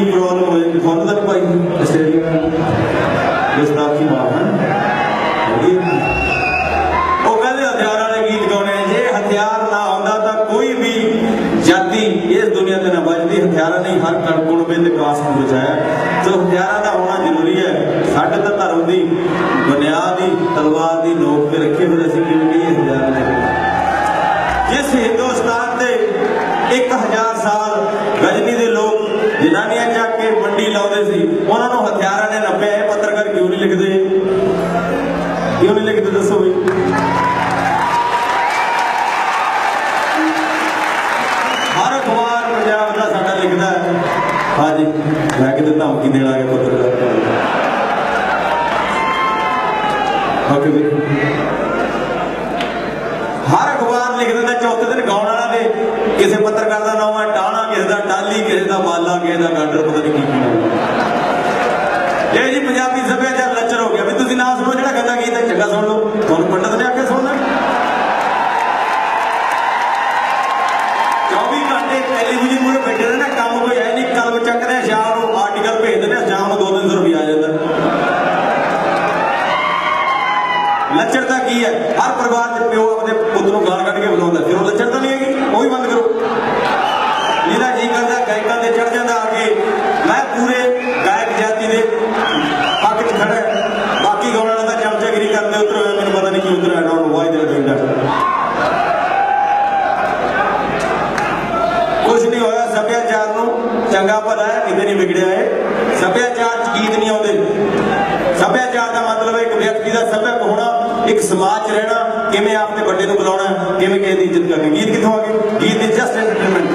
deep problem going further by the stadium. This Naki Mahan. ਉਹ ਕਹਿੰਦੇ ਹਥਿਆਰ ਵਾਲੇ ਗੀਤ ਗਾਉਣੇ ਜੇ ਹਥਿਆਰ ਨਾ ਹੁੰਦਾ ਤਾਂ ਕੋਈ ਵੀ ਜਾਤੀ ਇਸ ਦੁਨੀਆ ਤੇ ਨਾ ਬਚਦੀ ਹਥਿਆਰਾਂ ਨੇ ਹਰ ਕੜਕੁਣ ਵਿੱਚ ਵਿਕਾਸ ਨੂੰ ਬਚਾਇਆ ਜੋ ਹਥਿਆਰਾਂ ਦਾ ਹੋਣਾ ਜ਼ਰੂਰੀ ਹੈ, ਸਾਡੇ ਤਾਂ ਧਰਮ ਦੀ ਬੁਨਿਆਦ ਹੀ ਤਲਵਾਰ ਦੀ ਨੋਕ ਤੇ ਰੱਖੀ ਹੋਈ ਅਸੀਂ ਕਿਵੇਂ ਕਹੀਏ ਹਥਿਆਰ ਨੇ ਜਿਸ ਹਿੰਦੁਸਤਾਨ ਦੇ 1000 ਸਾਲ ਗਜਨੀ ਦੇ ਲੋਕ ਜਿਨ੍ਹਾਂ ਨੇ ਹਾਂਜੀ ਮੈਂ ਕਿਤੇ ਧਮਕੀ ਦੇਣ ਆ ਗਿਆ ਪੱਤਰਕਾਰ ਓਕੇ ਵੀਰ ਹਰ ਅਖਬਾਰ ਲਿਖ ਦਿੰਦਾ, ਚੌਥੇ ਦਿਨ ਗਾਉਣ ਵਾਲਾ ਦੇ ਕਿਸੇ ਪੱਤਰਕਾਰ ਦਾ ਨਾਮ ਹੈ ਟਾਣਾ ਕਿਸੇ ਦਾ ਟਾਲੀ ਕਿਸੇ ਦਾ, ਬਾਲਾ ਕਿਸੇ ਦਾ, ਗਾਡਰ ਪਤਾ ਨਹੀਂ ਕੀ ਕੀ ਇਹ ਜੀ ਪੰਜਾਬੀ ਸੱਭਿਆਚਾਰ ਲੱਚਰ ਹੋ ਗਿਆ ਵੀ ਤੁਸੀਂ ਨਾ ਸੁਣੋ, ਜਿਹੜਾ ਗੰਦਾ ਗੀਤ ਹੈ, ਚੰਗਾ ਸੁਣ ਲਓ। ਤੁਹਾਨੂੰ ਪੰਡਤ ਨੇ ਆਖਿਆ ਸੁਣਨਾ। 24 ਘੰਟੇ ਟੈਲੀਵਿਜ਼ਨ ਮੂਹਰੇ ਬੈਠੇ ਰਹਿਣਾ ਕੰਮ ਕੋਈ ਹੈ ਨਹੀਂ ਕਲਮ ਚੱਕਦੇ ਆ, ਸ਼ਾਮ ਨੂੰ ਆਰਟੀਕਲ ਭੇਜ ਦਿੰਦੇ ਆ, ਸ਼ਾਮ ਨੂੰ 2-300 ਰੁਪਏ ਆ ਜਾਂਦਾ ਲੱਚਰਤਾ ਕੀ ਹੈ? ਹਰ ਪਰਿਵਾਰ ਦੇ ਪਿਓ ਆਪਣੇ ਪੁੱਤ ਨੂੰ ਗਾਲ ਕੱਢ ਕੇ ਬੁਲਾਉਂਦਾ ਫਿਰ ਉਹ ਲੱਚਰਤਾ ਨਹੀਂ ਹੈਗੀ? ਉਹ ਵੀ ਬੰਦ ਕਰੋ। ਜਿਹਦਾ ਜੀ ਕਰਦਾ, ਗਾਇਕਾਂ ਦੇ ਚੜ ਜਾਂਦਾ ਆ ਕੇ। ਮੈਂ ਪੂਰੇ ਗਾਇਕ ਜਾਤੀ ਦੇ ਪੱਖ 'ਚ ਖੜਾ ਬਾਕੀ ਗਾਉਣ ਵਾਲਾ ਤਾਂ ਚਮਚਾਗਿਰੀ ਕਰਦੇ ਉਤਰ ਹੋਇਆ, ਮੈਨੂੰ ਪਤਾ ਨਹੀਂ ਕੀ ਉਤਰ ਆਇਆ ਉਹਨਾਂ ਵਾਈ ਦੇ ਦਿੰਦਾ ਕੁਝ ਨਹੀਂ ਹੋਇਆ, ਸੱਭਿਆਚਾਰ ਨੂੰ ਚੰਗਾ ਭਲਾ ਹੈ, ਕਿਤੇ ਨਹੀਂ ਵਿਗੜਿਆ ਹੈ ਸੱਭਿਆਚਾਰ 'ਚ ਗੀਤ ਨਹੀਂ ਆਉਂਦੇ। ਸੱਭਿਆਚਾਰ ਦਾ ਮਤਲਬ ਹੈ ਇੱਕ ਵਿਅਕਤੀ ਦਾ ਸੱਭਿਅਕ ਹੋਣਾ। ਇੱਕ ਸਮਾਜ 'ਚ ਰਹਿਣਾ, ਕਿਵੇਂ ਆਪਣੇ ਵੱਡੇ ਨੂੰ ਬੁਲਾਉਣਾ, ਕਿਵੇਂ ਕਿਸੇ ਦੀ ਇੱਜ਼ਤ ਕਰਨੀ। ਗੀਤ ਕਿੱਥੋਂ ਆ ਗਏ? ਗੀਤ ਦੇ ਜਸਟ ਐਂਟਰਟੇਨਮੈਂਟ